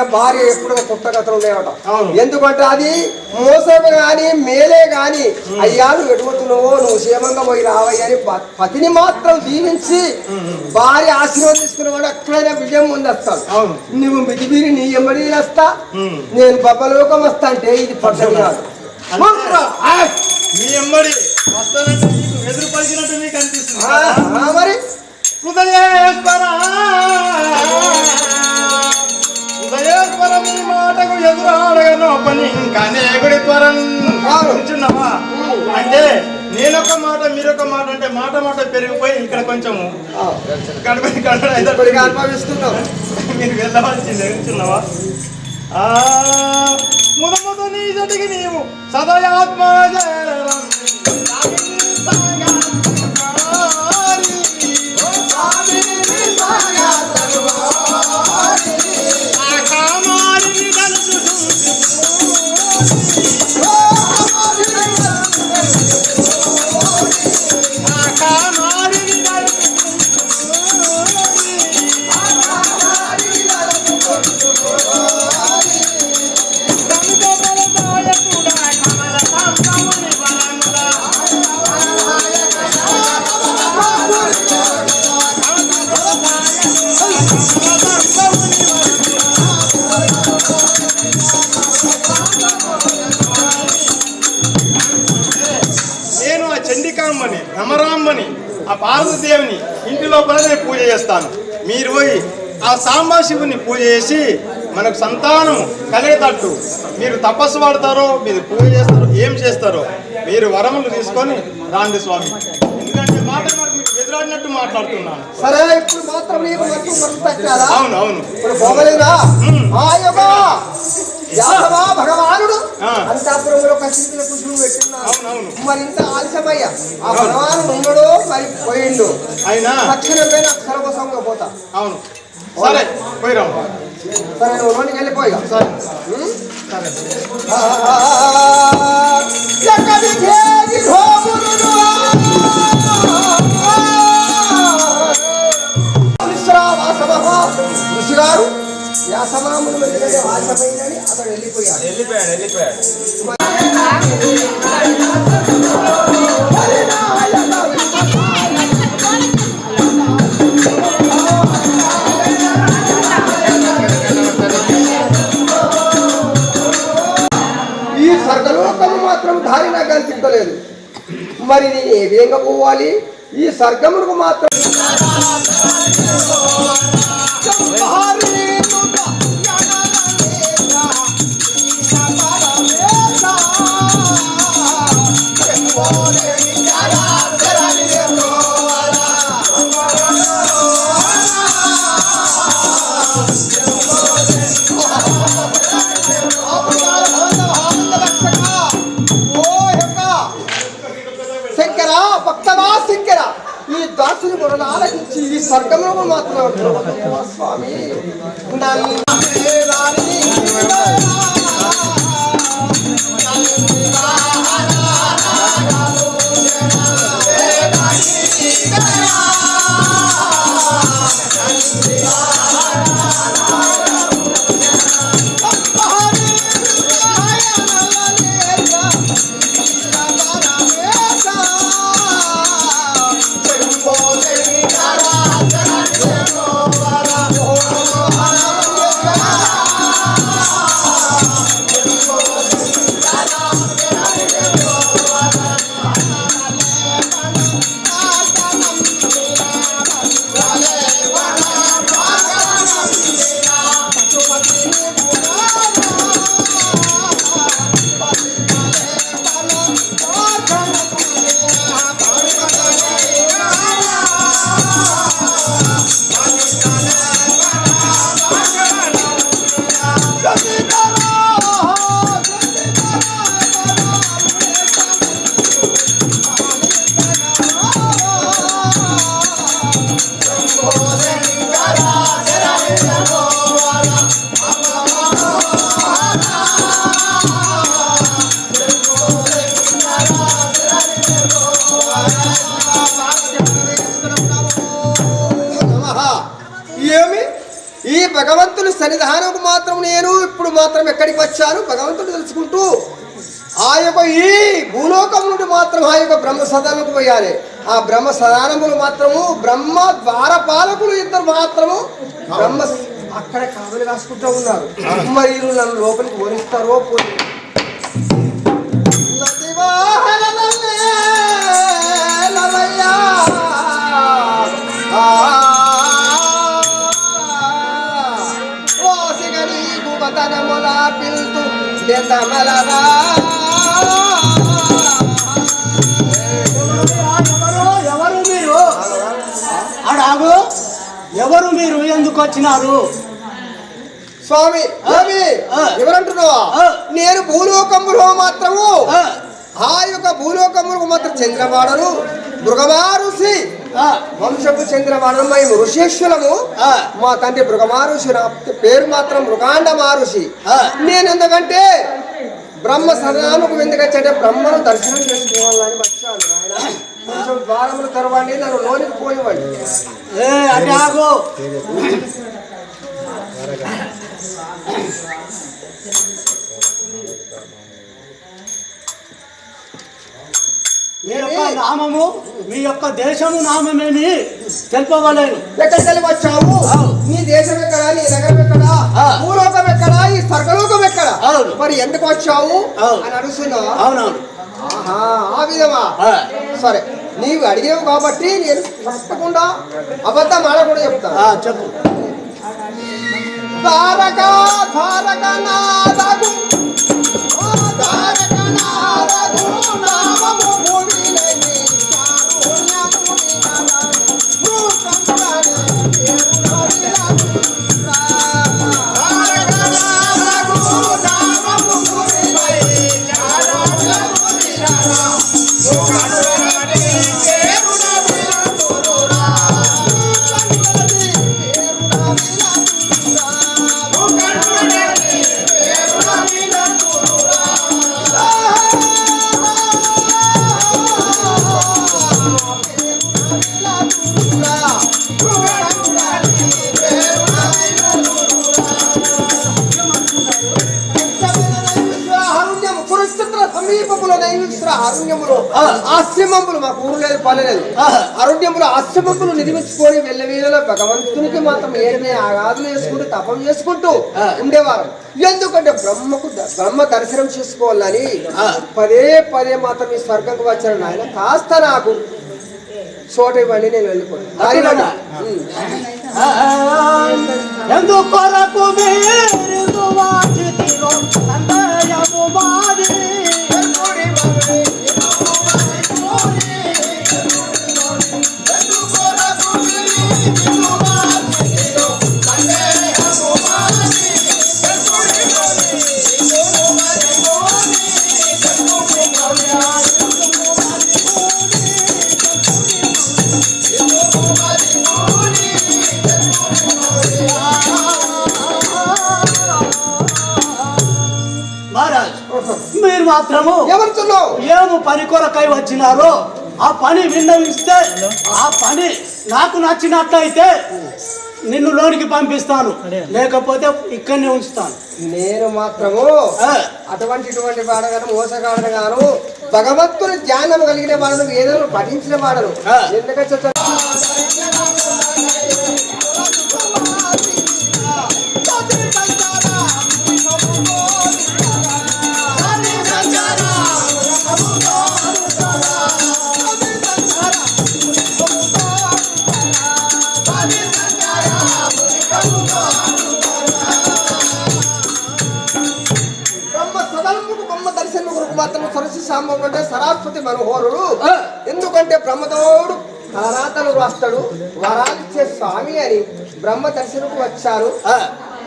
ఎదురవలిగిన భార్య ఎప్పుడు కొత్త కథలు ఉండేవట. ఎందుకంటే అది మోసం గాని మేలే గాని అయ్యా నువ్వు ఎటుపోతున్నావో నువ్వు క్షేమంగా పోయి రావయ్య అని పతిని మాత్రం దీవించి భార్య ఆశీర్వదించుకున్నవాడు ఎక్కడైనా విజయం ముందస్తాడు నువ్వు మితిమీరి నీ ఎంబడి వస్తా. నేను బబ్బలోకం వస్తా అంటే ఇది పద్ధతి కాదు. ఎమ్మడి వస్తానంటే ఎదురు పలికినట్టు అనిపిస్తుంది? ఆ, మరి? హృదయేశ్వర! హృదయేశ్వర మీ మాటకు ఎదురాడగను పని. ఇంకా నేగుడి త్వరం. కూర్చున్నావా అంటే నేనొక మాట మీరొక మాట అంటే మాట మాట పెరిగిపోయి ఇక్కడ కొంచెం ఆ, గడప గడప ఇప్పటికి అనుభవిస్తున్నాం మీరు వెళ్ళవలసిందే కూర్చున్నావా ఆ ముద ముద నీ జటికి నీవు సదయాత్మ నేను భ్రమరామ్మని ఆ పార్వతీదేవిని ఇంటి లోపల నేను పూజ చేస్తాను. మీరు పోయి ఆ సాంబాశివుని పూజ చేసి మనకు సంతానం కలిగేటట్టు మీరు తపస్సు పడతారో మీరు పూజ చేస్తారో ఏం చేస్తారో మీరు వరములు తీసుకొని రాండి స్వామి. ఎందుకంటే మాట మీకు ఎదురాడినట్టు మాట్లాడుతున్నాను. సరే ఇప్పుడు మాత్రం అవును అవును. యాదవా భగవానుడు. అంతాపురంలో కసిరిపిన పుష్పం పెట్టిన్నాడు మరి ఇంత ఆలస్యమయ్యా. ఆ భగవానుడు ఉన్నాడు మరి పోయిండు. అయినా? తక్షణమే నాకు సర్వసంగా పోతా. అవును. సరే పోయిరాము సరే నువ్వు లోనికి వెళ్ళిపోయా సరే. గారు వ్యాసమాములు వెళ్ళే ఆశమైందని అతడు వెళ్ళిపోయాడు వెళ్ళిపోయాడు వెళ్ళిపోయాడు ఈ స్వర్గలోకము మాత్రం దారి నాకు కనిపించలేదు మరి నేను ఏ విధంగా పోవాలి? ఈ స్వర్గమునకు మాత్రం శంకర భక్తమా శంకర? ఈ దాసుని కూడా ఆలకించి ఈ స్వర్గంలో మాత్రం స్వామి. ఎక్కడికి వచ్చారు? భగవంతుడు తెలుసుకుంటూ. ఆ యొక్క ఈ భూలోకం నుండి మాత్రం ఆ యొక్క బ్రహ్మ సదనకు పోయాలి ఆ బ్రహ్మ సదానములు మాత్రము బ్రహ్మ ద్వారపాలకులు ఇద్దరు మాత్రము బ్రహ్మ అక్కడ కాదులు రాసుకుంటూ ఉన్నారు. మరి నన్ను లోపలికి పోనిస్తారో పోనీ. ఎవరు ఎవరు మీరు అడాగు ఎవరు మీరు? ఎందుకు వచ్చినారు? స్వామి స్వామి. ఎవరంటున్నావా. నేను భూలోకములో మాత్రము. ఆ, యొక్క భూలోకములకు మాత్రం చంద్రవాడను మృగమారుషి ఆ, వంశపు చంద్రవాడను మేము ఋషేశ్వరము. ఆ. మా తండ్రి మృగమారుషి నా పేరు మాత్రం మృగాండ మహర్షి. ఆ. నేను ఎందుకంటే బ్రహ్మ సదాముకు ఎందుకు వచ్చాడే బ్రహ్మను దర్శనం చేసుకోవాలని వచ్చాను నాయన. కొంచెం ద్వారములు తెరవండి నన్ను లోనికి అడాగు మీ యొక్క నామము మీ యొక్క దేశము నామమేమి తెలుపవలేను. ఎక్కడికి వెళ్ళి వచ్చావు అవును. నీ దేశం ఎక్కడా? నీ నగరం ఎక్కడా. భూలోకం ఎక్కడా? ఈ స్వర్గలోకం ఎక్కడా. మరి ఎందుకు వచ్చావు. అని అడుగుతున్నావా. అవునవును. ఆ విధమా? సరే నీవు అడిగావు కాబట్టి నేను తప్పకుండా అబద్ధం ఆడకుండా చెప్తాను. ఆ, చెప్పు. నాదగు ఆశ్రమములు నిర్మించుకొని వెళ్ళవేళలో భగవంతునికి మాత్రం ఏమే ఆగాదులు చేసుకుంటూ తపం చేసుకుంటూ. ఉండేవారు. ఎందుకంటే బ్రహ్మకు బ్రహ్మ దర్శనం చేసుకోవాలని. పదే పదే మాత్రం ఈ స్వర్గంకు వచ్చాను నాయన. కాస్త నాకు చోట ఇవ్వండి నేను వెళ్ళిపోతాను మీరు మాత్రము ఎవరుతున్నావు ఏము పని కొరకై వచ్చినారో ఆ పని విన్నవిస్తే ఆ పని నాకు నచ్చినట్లయితే నిన్ను లోనికి పంపిస్తాను. లేకపోతే ఇక్కడనే ఉంచుతాను. నేను మాత్రము అటువంటి ఇటువంటి వాడగాను మోసగాడను గాను భగవంతుని జ్ఞానం కలిగిన వాడను వేదను పఠించిన వాడను. ఎందుకంటే సాంబం అంటే సరస్వతి మనోహరుడు. ఎందుకంటే బ్రహ్మతోడు రాతలు రాస్తాడు. వరాలిచ్చే స్వామి అని బ్రహ్మ దర్శనకు వచ్చారు. ఆ,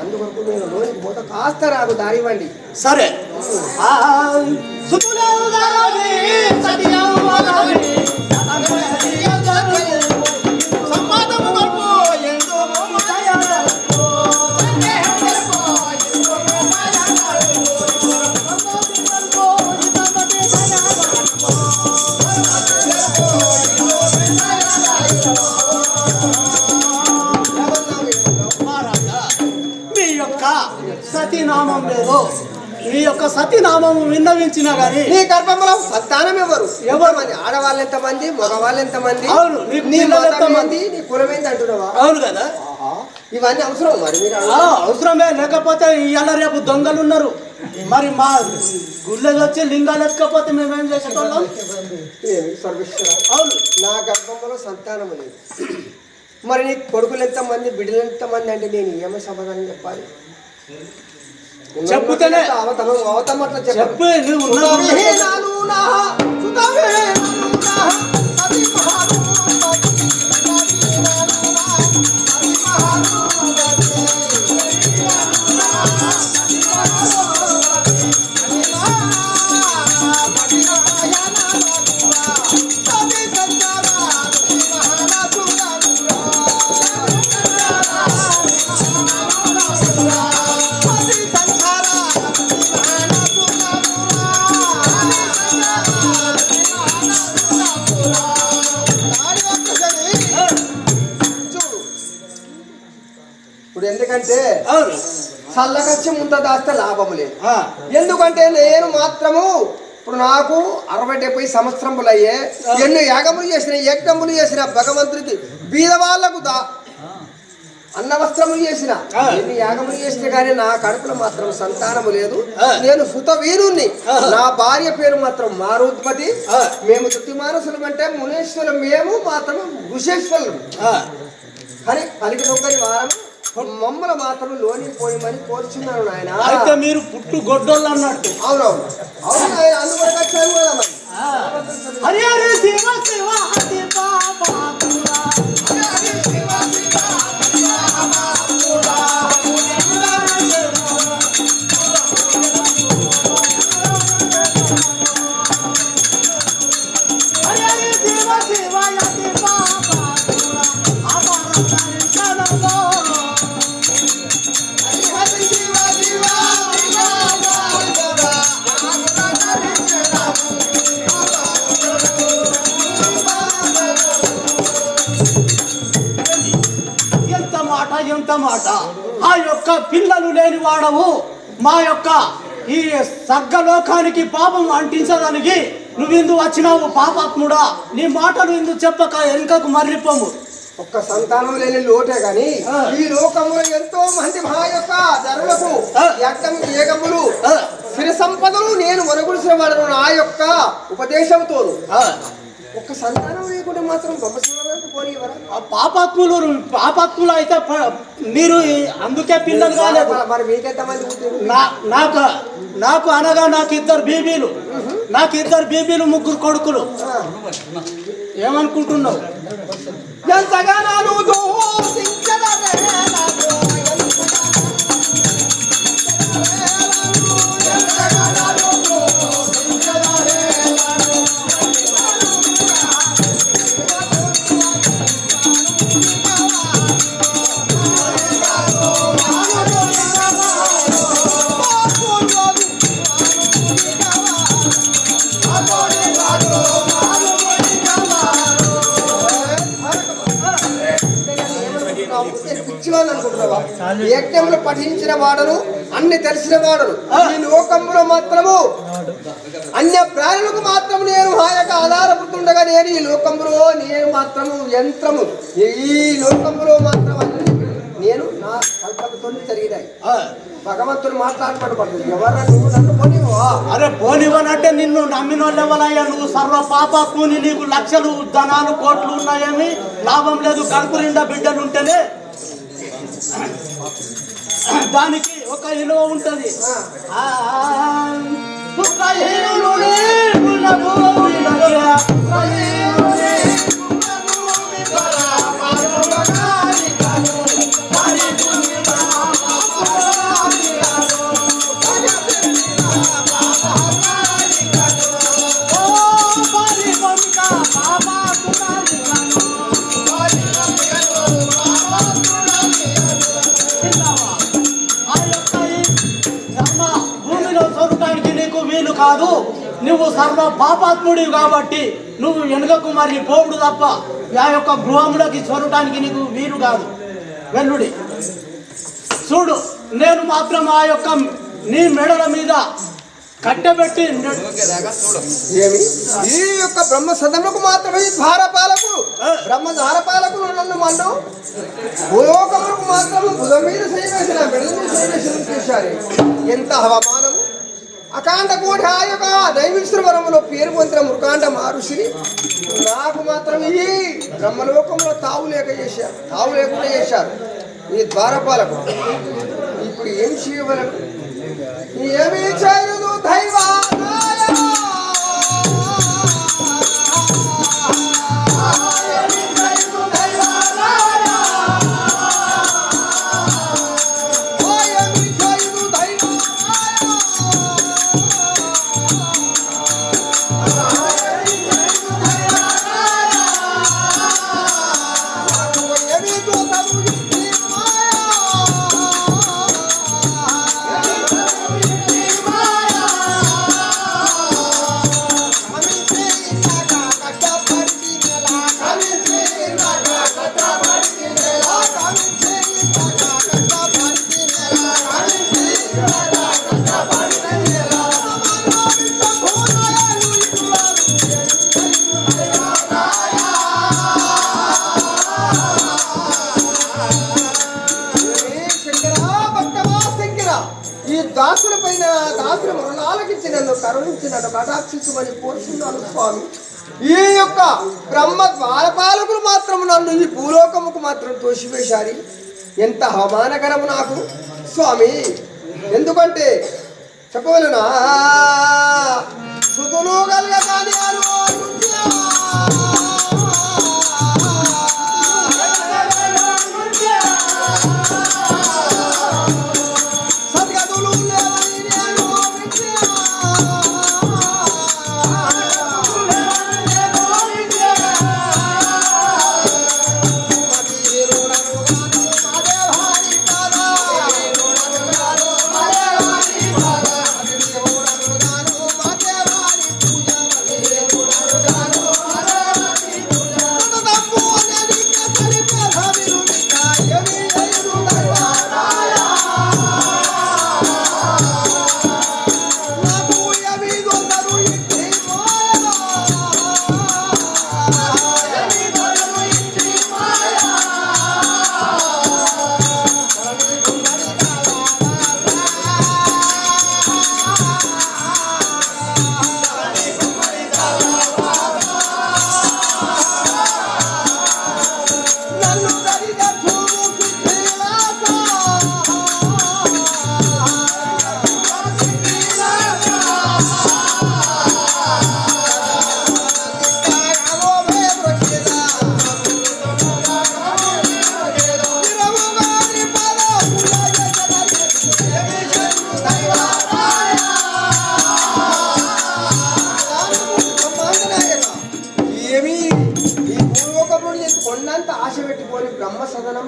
అందుకొరకు నేను లోనికి పోత కాస్త రాదు దారివ్వండి సరే. యొక్క సతీనామం విన్నవించినా గాని నీ గర్భంలో సంతానం ఎవరు? ఎవరు? మంది ఆడవాళ్ళు ఎంత మంది మగవాళ్ళు ఎంత మంది అవును, నీకు నీ పిల్లలు మతం ఎంతమంది? ఏంది? నీ కులం ఏంది అంటున్నావా? అవును కదా. ఇవన్నీ అవసరం మరి మీరు ఆ, అవసరమే. లేకపోతే ఇవాళ రేపు దొంగలు ఉన్నారు. మరి మా గుళ్ళకి వచ్చి లింగాలు ఎక్కకపోతే మేమేం చేసేటోళ్ళం? ఏమి సర్వేశ్వరా? అవును. నా గర్భంలో సంతానం లేదు. మరి నీ కొడుకులు ఎంతమంది బిడ్డలు ఎంతమంది అంటే నేను ఏమో సమాధానం చెప్పాలి? చెప్పుతేనే. చెప్పు చెప్పు నువ్వు ఉన్నావు. చల్లకచ్చి ముంత దాస్తే లాభం లేదు. ఎందుకంటే నేను మాత్రము ఇప్పుడు నాకు అరవై డెబ్బై సంవత్సరములు అయ్యే ఎన్ని యాగములు చేసిన యజ్ఞములు చేసిన భగవంతుడికి బీద వాళ్ళకు దా అన్న వస్త్రములు చేసిన. ఎన్ని యాగములు చేసిన కానీ నా కడుపులో మాత్రం సంతానము లేదు. నేను సుత వీరుణ్ణి ఆ. నా భార్య పేరు మాత్రం మారుద్మతి ఆ. మేము తుతి మానసులం అంటే మునేశ్వరం మేము మాత్రం ఋషేశ్వరులు. కానీ పలికి నొక్కని వారం మమ్మల్ని మాత్రం లోని పోయమని కోరుచున్నాను నాయన. అయితే మీరు పుట్టు గొడ్డోళ్ళు అన్నట్టు. అవునవును. అవును నాయన అందుకొరకు వచ్చాను కదా మరి. ఆ, హరి హరి శివ శివ హరి పాపాత్ముడా. ఎంత మాట ఆ యొక్క పిల్లలు లేని వాడవు. మా యొక్క ఈ సర్గలోకానికి పాపం అంటించడానికి నువ్వెందు వచ్చినావు పాపాత్ముడా? నీ మాటలు ఎందుకు చెప్పక వెనుకకు మర్రిపోము ఒక్క సంతానం లేని లోటే గాని. ఈ లోకంలో ఎంతో మంది మా యొక్క ధరలకు. యజ్ఞం ఏగములు సిరి సంపదలు నేను మనగుడిసిన వాడను నా యొక్క ఉపదేశంతోను సంతానం లేకుండా మాత్రం బొమ్మశివరానికి పోనివరా ఆ పాపాత్ములు పాపాత్ములు అయితే మీరు అందుకే పిల్లలు కాలేదు మరి మీకెంత మంది పుట్టిరు? నా నాకు నాకు అనగా నాకు ఇద్దరు బీబీలు. నాకు ఇద్దరు బీబీలు ముగ్గురు కొడుకులు. ఏమనుకుంటున్నావు? ఎంతగానో యజ్ఞములు పఠించిన వాడను అన్ని తెలిసిన వాడను ఈ లోకంలో మాత్రము అన్య ప్రాణులకు మాత్రం నేను హాయక ఆధారపడుతుండగా నేను ఈ లోకంలో నేను మాత్రము యంత్రము. ఈ లోకంలో మాత్రం నేను నా కల్పనతో జరిగినాయి. ఆ, భగవంతుడు మాట్లాడబడబడుతుంది ఎవరు నువ్వు నన్ను అరే పోనివనంటే నిన్ను నమ్మిన వాళ్ళెవరయ్యా నువ్వు సర్వ పాపాత్ముని నీకు లక్షలు ధనాలు కోట్లు ఉన్నాయేమి? లాభం లేదు కడుపు నిండా బిడ్డలు ఉంటేనే దానికి ఒక విలువ ఉంటది. ఒక కాదు. నువ్వు సర్వ పాపాత్ముడివి కాబట్టి నువ్వు వెనుకకు మరి పోవుడు తప్ప ఆ యొక్క గృహంలోకి చూడటానికి నీకు వీలు కాదు. వెల్లుడి చూడు నేను మాత్రం ఆ యొక్క నీ మెడల మీద కట్టెబెట్టి ఈ యొక్క బ్రహ్మ సదములకు మాత్రమే ఈ ద్వారపాలకులు బ్రహ్మ ద్వారపాలకులు నన్ను మన్ను భూలోకములకు మాత్రం భుజం మీద చేయవేసిన చేయవేసిన చేశారు. ఎంత అవమానము! అకాండ కోటి ఆ యొక్క దైవిశ్వరవరములో పేరు పొందిన మృకాండ మహర్షి నాకు మాత్రం ఈ బ్రహ్మలోకంలో తావు లేక చేశారు. తావు లేకుండా చేశారు. ఈ ద్వారపాలకు ఇప్పుడు ఏం చేయవలను ఏమి చేయదు దాసుల పైన దాసుల మరణాలకిచ్చి నన్ను కరుణించి నన్ను కటాక్షించమని కోరుచున్నాను స్వామి. ఈ యొక్క బ్రహ్మ ద్వారపాలకులు మాత్రం నన్ను ఈ భూలోకముకు మాత్రం తోసివేశారు. ఎంత అవమానకరము నాకు. స్వామి ఎందుకంటే చెప్పవలనా? సుతులు కలగ కానీ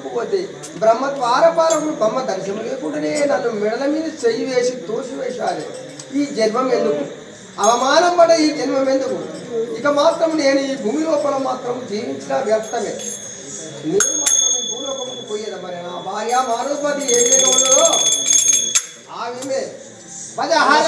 ఒప్పుకోతే బ్రహ్మ ద్వారపాలకుడు బొమ్మ దర్శనం లేకుండానే నన్ను మెడల మీద చెయ్యి వేసి తోసివేశారు ఈ జన్మం ఎందుకు? అవమానం పడ ఈ జన్మం ఎందుకు? ఇక మాత్రం నేను ఈ భూమి లోపల మాత్రం జీవించిన వ్యర్థమే. నేను మాత్రం ఈ భూలోకముకు పోయేది మరి నా భార్య మానవపతి ఉండదో ఆమె పదహార